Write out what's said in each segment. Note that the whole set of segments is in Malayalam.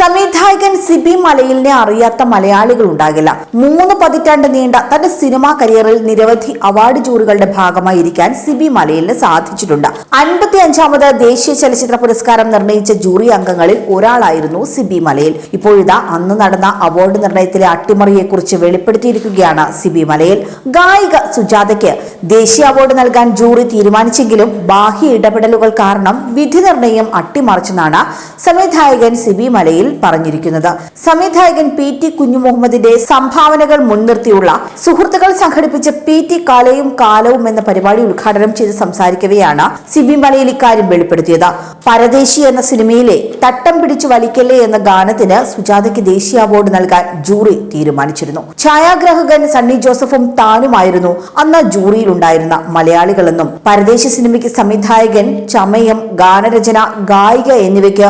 സംവിധായകൻ സിബി മലയിലിനെ അറിയാത്ത മലയാളികൾ ഉണ്ടാകില്ല. മൂന്ന് പതിറ്റാണ്ട് നീണ്ട തന്റെ സിനിമാ കരിയറിൽ നിരവധി അവാർഡ് ജൂറികളുടെ ഭാഗമായിരിക്കാൻ സിബി മലയിലിന് സാധിച്ചിട്ടുണ്ട്. അൻപത്തി അഞ്ചാമത് ദേശീയ ചലച്ചിത്ര പുരസ്കാരം നിർണയിച്ച ജൂറി അംഗങ്ങളിൽ ഒരാളായിരുന്നു സിബി മലയിൽ. ഇപ്പോഴിതാ അന്ന് നടന്ന അവാർഡ് നിർണയത്തിലെ അട്ടിമറിയെക്കുറിച്ച് വെളിപ്പെടുത്തിയിരിക്കുകയാണ് സിബി മലയിൽ. ഗായിക സുജാതയ്ക്ക് ദേശീയ അവാർഡ് നൽകാൻ ജൂറി തീരുമാനിച്ചെങ്കിലും ബാഹ്യ ഇടപെടലുകൾ കാരണം വിധി നിർണയം അട്ടിമറിച്ചെന്നാണ് സംവിധായകൻ സിബി മലയിൽ പറഞ്ഞിരിക്കുന്നത്. സംവിധായകൻ പി ടി കുഞ്ഞുമുഹമ്മദിന്റെ സംഭാവനകൾ മുൻനിർത്തിയുള്ള സുഹൃത്തുക്കൾ സംഘടിപ്പിച്ച പി ടി കാലയും കാലവും എന്ന പരിപാടി ഉദ്ഘാടനം ചെയ്ത് സംസാരിക്കവെയാണ് സിബി മലയിൽ ഇക്കാര്യം വെളിപ്പെടുത്തിയത്. പരദേശി എന്ന സിനിമയിലെ തട്ടം പിടിച്ചു വലിക്കല്ലേ എന്ന ഗാനത്തിന് സുജാതയ്ക്ക് ദേശീയ അവാർഡ് നൽകാൻ ജൂറി തീരുമാനിച്ചിരുന്നു. ഛായാഗ്രാഹകൻ സണ്ണി ജോസഫും താനുമായിരുന്നു അന്ന് ജൂറിയിലുണ്ടായിരുന്ന മലയാളികളെന്നും പരദേശി സിനിമയ്ക്ക് സംവിധായകൻ ചമയം ഗാനരചന ഗായിക എന്നിവയ്ക്ക്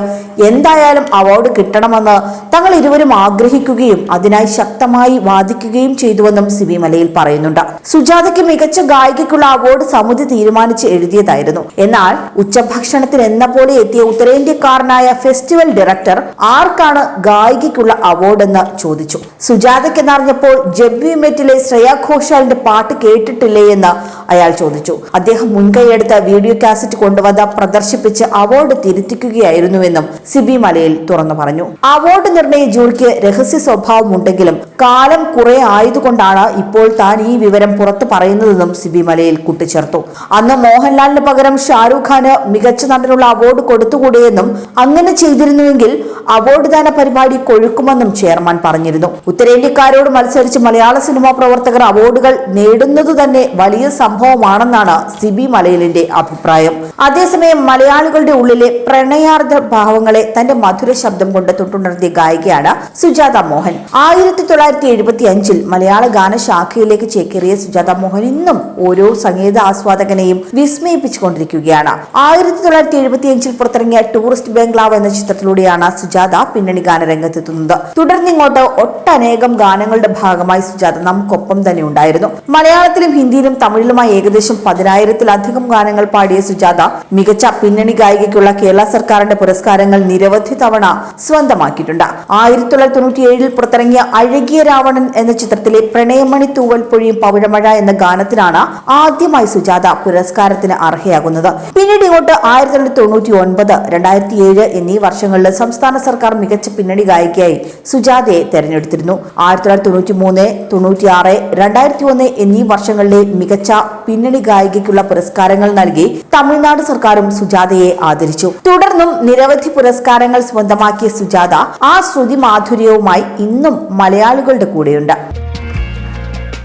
എന്തായാലും അവാർഡ് കിട്ടണമെന്ന് തങ്ങൾ ഇരുവരും ആഗ്രഹിക്കുകയും അതിനായി ശക്തമായി വാദിക്കുകയും ചെയ്തുവെന്നും സിബി മലയിൽ പറയുന്നുണ്ട്. സുജാതയ്ക്ക് മികച്ച ഗായികയ്ക്കുള്ള അവാർഡ് സമിതി തീരുമാനിച്ച് എഴുതിയതായിരുന്നു. എന്നാൽ ഉച്ചഭക്ഷണത്തിന് എന്ന പോലെ എത്തിയ ഉത്തരേന്ത്യക്കാരനായ ഫെസ്റ്റിവൽ ഡയറക്ടർ ആർക്കാണ് ഗായികയ്ക്കുള്ള അവാർഡ് എന്ന് ചോദിച്ചു. സുജാതയ്ക്ക് എന്നറിഞ്ഞപ്പോൾ ജബ്വി മെറ്റിലെ ശ്രേയ ഘോഷാലിന്റെ പാട്ട് കേട്ടിട്ടില്ലേ എന്ന് അയാൾ ചോദിച്ചു. അദ്ദേഹം മുൻകൈയെടുത്ത വീഡിയോ കാസറ്റ് കൊണ്ടുവന്ന് പ്രദർശിപ്പിച്ച് അവാർഡ് തിരുത്തിക്കുകയായിരുന്നുവെന്നും സിബി മലയിൽ തുറന്നു പറഞ്ഞു. അവാർഡ് നിർണയ ജോലിക്ക് രഹസ്യ സ്വഭാവമുണ്ടെങ്കിലും കാലം കുറെ ആയതുകൊണ്ടാണ് ഇപ്പോൾ താൻ ഈ വിവരം പുറത്തു പറയുന്നതെന്നും സിബി മലയിൽ കൂട്ടിച്ചേർത്തു. അന്ന് മോഹൻലാലിന് പകരം ഷാരൂഖ് ഖാന് മികച്ച നടനുള്ള അവാർഡ് കൊടുത്തുകൂടെയെന്നും അങ്ങനെ ചെയ്തിരുന്നുവെങ്കിൽ അവാർഡ് ദാന പരിപാടി കൊഴുക്കുമെന്നും ചെയർമാൻ പറഞ്ഞിരുന്നു. ഉത്തരേന്ത്യക്കാരോട് മത്സരിച്ച് മലയാള സിനിമാ പ്രവർത്തകർ അവാർഡുകൾ നേടുന്നത് തന്നെ വലിയ സംഭവമാണെന്നാണ് സിബി മലയിലിന്റെ അഭിപ്രായം. അതേസമയം മലയാളികളുടെ ഉള്ളിലെ പ്രണയാർദ്ര ഭാവങ്ങളെ തന്റെ മധുര ശബ്ദം കൊണ്ട് തൊട്ടുണർത്തിയ ഗായികയാണ് സുജാത മോഹൻ. ആയിരത്തി തൊള്ളായിരത്തി എഴുപത്തി അഞ്ചിൽ മലയാള ഗാനശാഖയിലേക്ക് ചേക്കേറിയ സുജാത മോഹൻ ഇന്നും ഓരോ സംഗീത ആസ്വാദകനെയും വിസ്മയിപ്പിച്ചുകൊണ്ടിരിക്കുകയാണ്. ആയിരത്തി തൊള്ളായിരത്തി എഴുപത്തി അഞ്ചിൽ പുറത്തിറങ്ങിയ ടൂറിസ്റ്റ് ബംഗ്ലാവ് എന്ന ചിത്രത്തിലൂടെയാണ് സുജാത പിന്നണി ഗാനരംഗത്തെത്തുന്നത് തുടർന്നിങ്ങോട്ട് ഒട്ടനേകം ഗാനങ്ങളുടെ ഭാഗമായി സുജാത നമുക്കൊപ്പം തന്നെ ഉണ്ടായിരുന്നു. മലയാളത്തിലും ഹിന്ദിയിലും തമിഴിലുമായി ഏകദേശം പതിനായിരത്തിലധികം ഗാനങ്ങൾ പാടിയ സുജാത മികച്ച പിന്നണി ഗായികയ്ക്കുള്ള കേരള സർക്കാരിന്റെ പുരസ്കാരങ്ങൾ നിരവധി തവണ സ്വന്തമാക്കിയിട്ടുണ്ട് ആയിരത്തി തൊള്ളായിരത്തി തൊണ്ണൂറ്റി ഏഴിൽ പുറത്തിറങ്ങിയ അഴകിയ രാവണൻ എന്ന ചിത്രത്തിലെ പ്രണയമണി തൂവൽ പൊഴിയും പവിഴമഴ എന്ന ഗാനത്തിനാണ് ആദ്യമായി സുജാത പുരസ്കാരത്തിന് അർഹയാകുന്നത്. പിന്നീട് ഇങ്ങോട്ട് ആയിരത്തി തൊള്ളായിരത്തി തൊണ്ണൂറ്റി ഒൻപത് രണ്ടായിരത്തി ഏഴ് എന്നീ വർഷങ്ങളിൽ സംസ്ഥാന സർക്കാർ മികച്ച പിന്നണി ഗായികയായി സുജാതയെ തെരഞ്ഞെടുത്തിരുന്നു. ആയിരത്തി തൊള്ളായിരത്തി തൊണ്ണൂറ്റി മൂന്ന് തൊണ്ണൂറ്റി ആറ് രണ്ടായിരത്തി ഒന്ന് എന്നീ വർഷങ്ങളിലെ മികച്ച പിന്നണി ഗായികയ്ക്കുള്ള പുരസ്കാരങ്ങൾ നൽകി തമിഴ്നാട് സർക്കാരും സുജാതയെ ആദരിച്ചു. തുടർന്നും നിരവധി പുരസ്കാരങ്ങൾ സ്വന്തമാക്കിയ സുജാത ആ ശ്രുതി മാധുര്യവുമായി ഇന്നും മലയാളികളുടെ കൂടെയുണ്ട്.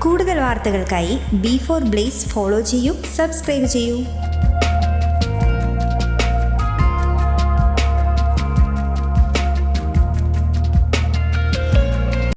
കൂടുതൽ വാർത്തകൾക്കായി ബി ഫോർ ബ്ലേസ് ഫോളോ ചെയ്യൂ സബ്സ്ക്രൈബ് ചെയ്യൂ.